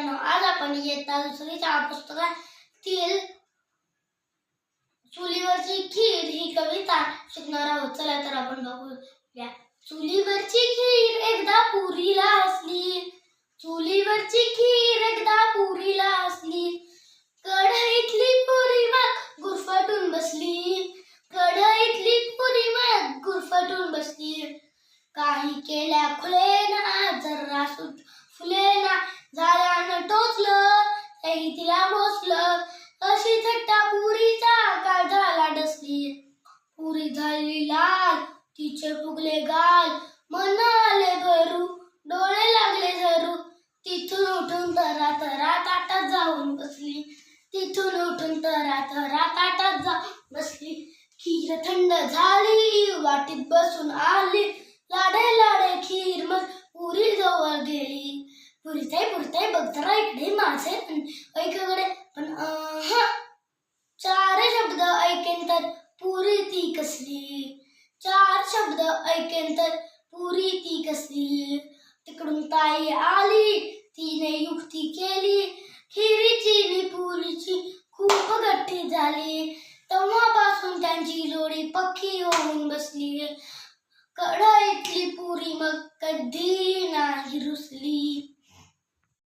मित्रांनो आज आपण इयत्ता दुसरीच्या पुस्तकातील चुलीवरची खीर ही कविता शिकणार आहोत. चला तर आपण बघूया. चुलीवरची खीर एकदा पुरीला असली चुलीवरची खीर एकदा पुरीला असली कढईतली पुरी मग गुरफटून बसली कढईतली पुरी मग गुरफटून बसली. काही केल्या खुलेना जर तिला मोसलं अशी थट्टा पुरीचा आकार झाला डसली पुरी झाली लाल तिचे फुगले गाल. मन आले भरू डोळे लागले झरू. तिथून उठून तरा तरा ताटात जाऊन बसली. तिथून उठून तरा तरा ताटात जाऊन बसली. खीर थंड झाली वाटीत बसून आली लाडे लाडे खीर मग पुरी जवळ गेली पुरीताई पुरीताई बघ इकडे माझे ऐकडे पण अहं. चार शब्द ऐकेन तर पुरी ती कसली? चार शब्द ऐकेन तर पुरी ती कसली? तिकडून ताई आली तिने युक्ती केली. खिरीची नि पुरीची खूप गट्टी झाली. तेव्हापासून त्यांची जोडी पक्की होऊन बसली. कढईतली पुरी मग कधी